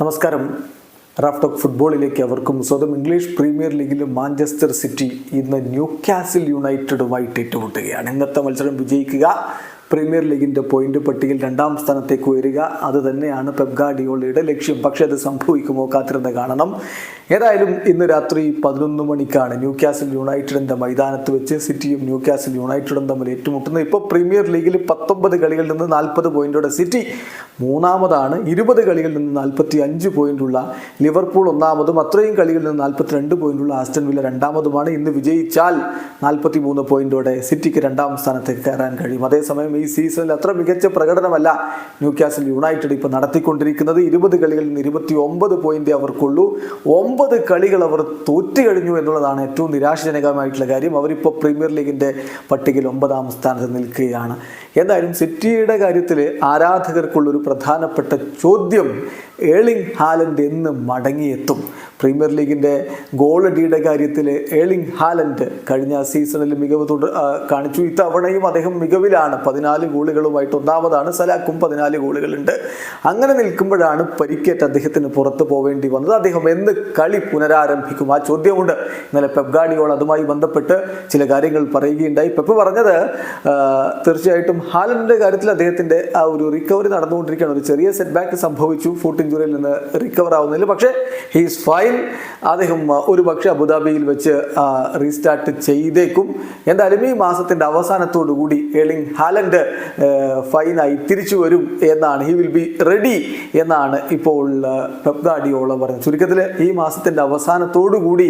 നമസ്കാരം. Raf talk ഫുട്ബോളിലേക്ക് അവർക്കും സ്വന്തം ഇംഗ്ലീഷ് പ്രീമിയർ ലീഗിൽ മാഞ്ചസ്റ്റർ സിറ്റി ഇന്ന് ന്യൂ കാസിൽ യുണൈറ്റഡുമായിട്ട് ഏറ്റുമുട്ടുകയാണ്. ഇന്നത്തെ മത്സരം വിജയിക്കുക പ്രീമിയർ ലീഗിന്റെ പോയിന്റ് പട്ടികയിൽ രണ്ടാം സ്ഥാനത്തേക്ക് ഉയരുക. അത് തന്നെയാണ് പെബ്ഗാഡിയോളയുടെ ലക്ഷ്യം. പക്ഷേ അത് സംഭവിക്കുമോ കാത്തിരുന്ന് കാണണം. ഏതായാലും ഇന്ന് രാത്രി പതിനൊന്ന് മണിക്കാണ് ന്യൂ ക്യാസിൽ യുണൈറ്റഡിന്റെ മൈതാനത്ത് വെച്ച് സിറ്റിയും ന്യൂ ക്യാസിൽ യുണൈറ്റഡും തമ്മിൽ ഏറ്റുമുട്ടുന്നത്. ഇപ്പോൾ പ്രീമിയർ ലീഗിൽ പത്തൊമ്പത് കളികളിൽ നിന്ന് നാൽപ്പത് പോയിന്റോടെ സിറ്റി മൂന്നാമതാണ്. ഇരുപത് കളികളിൽ നിന്ന് നാൽപ്പത്തി അഞ്ച് പോയിന്റുള്ള ലിവർപൂൾ ഒന്നാമതും അത്രയും കളികളിൽ നിന്ന് നാൽപ്പത്തിരണ്ട് പോയിന്റുള്ള ആസ്റ്റൻ വില്ല രണ്ടാമതുമാണ്. ഇന്ന് വിജയിച്ചാൽ നാൽപ്പത്തി മൂന്ന് പോയിന്റോടെ സിറ്റിക്ക് രണ്ടാം സ്ഥാനത്തേക്ക് കയറാൻ കഴിയും. അതേസമയം ഈ സീസണിൽ അത്ര മികച്ച പ്രകടനമല്ല ന്യൂ കാസിൽ യുണൈറ്റഡ് ഇപ്പോൾ നടത്തിക്കൊണ്ടിരിക്കുന്നത്. ഇരുപത് കളികളിൽ നിന്ന് ഇരുപത്തി ഒമ്പത് പോയിന്റ് അവർക്കുള്ളൂ. ഒമ്പത് കളികൾ അവർ തോറ്റു കഴിഞ്ഞു എന്നുള്ളതാണ് ഏറ്റവും നിരാശജനകമായിട്ടുള്ള കാര്യം. അവരിപ്പോൾ പ്രീമിയർ ലീഗിന്റെ പട്ടികയിൽ ഒമ്പതാം സ്ഥാനത്ത് നിൽക്കുകയാണ്. എന്തായാലും സിറ്റിയുടെ കാര്യത്തിൽ ആരാധകർക്കുള്ളൊരു പ്രധാനപ്പെട്ട ചോദ്യം ഏളിംഗ് ഹാലൻഡ് എന്ന് മടങ്ങിയെത്തും. പ്രീമിയർ ലീഗിന്റെ ഗോളടിയുടെ കാര്യത്തിൽ ഏളിംഗ് ഹാലൻഡ് കഴിഞ്ഞ സീസണിൽ മികവ് തുടർ കാണിച്ചു. ഇത്തവണയും അദ്ദേഹം മികവിലാണ്. പതിനാല് ഗോളുകളുമായിട്ട് ഒന്നാമതാണ് സലാക്കും പതിനാല് ഗോളുകളുണ്ട്. അങ്ങനെ നിൽക്കുമ്പോഴാണ് പരിക്കേറ്റ് അദ്ദേഹത്തിന് പുറത്തു പോവേണ്ടി വന്നത്. അദ്ദേഹം എന്ന് കളി പുനരാരംഭിക്കും? ആ ചോദ്യമുണ്ട്. ഇന്നലെ പെപ്ഗാഡിയോൾ അതുമായി ബന്ധപ്പെട്ട് ചില കാര്യങ്ങൾ പറയുകയുണ്ടായി. പെപ്പ് പറഞ്ഞത് തീർച്ചയായിട്ടും ഹാലൻഡിന്റെ കാര്യത്തിൽ അദ്ദേഹത്തിന്റെ ആ ഒരു റിക്കവറി നടന്നുകൊണ്ടിരിക്കുകയാണ്. ഒരു ചെറിയ സെറ്റ് ബാക്ക് സംഭവിച്ചു ഫുട്ട് ഇഞ്ചുറിയിൽ നിന്ന് റിക്കവർ ആവുന്നതിൽ. പക്ഷേ ഹീസ് ഫൈൻ അദ്ദേഹം ആ, ഒരു പക്ഷേ അബുദാബിയിൽ വെച്ച് റീസ്റ്റാർട്ട് ചെയ്തേക്കും. എന്തായാലും ഈ മാസത്തിന്റെ അവസാനത്തോടു കൂടി ഏളിംഗ് ഹാലൻഡ് ഫൈനായി തിരിച്ചു വരും എന്നാണ്. ഹി വിൽ ബി റെഡി എന്നാണ് ഇപ്പോൾ പെപ്ഗാഡിയോള പറഞ്ഞത്. ചുരുക്കത്തിൽ ഈ മാസത്തിന്റെ അവസാനത്തോടു കൂടി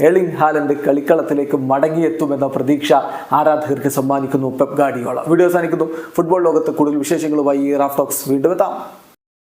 ഏളിംഗ് ഹാലൻഡ് കളിക്കളത്തിലേക്ക് മടങ്ങിയെത്തുമെന്ന പ്രതീക്ഷ ആരാധകർക്ക് സമ്മാനിക്കുന്നു പെപ്ഗാഡിയോള വീഡിയോ അവസാനിക്കുന്നു. ഫുട്ബോൾ ലോകത്ത് കൂടുതൽ വിശേഷങ്ങളുമായി റാഫ് ടോക്സ് വീണ്ടും എത്താം.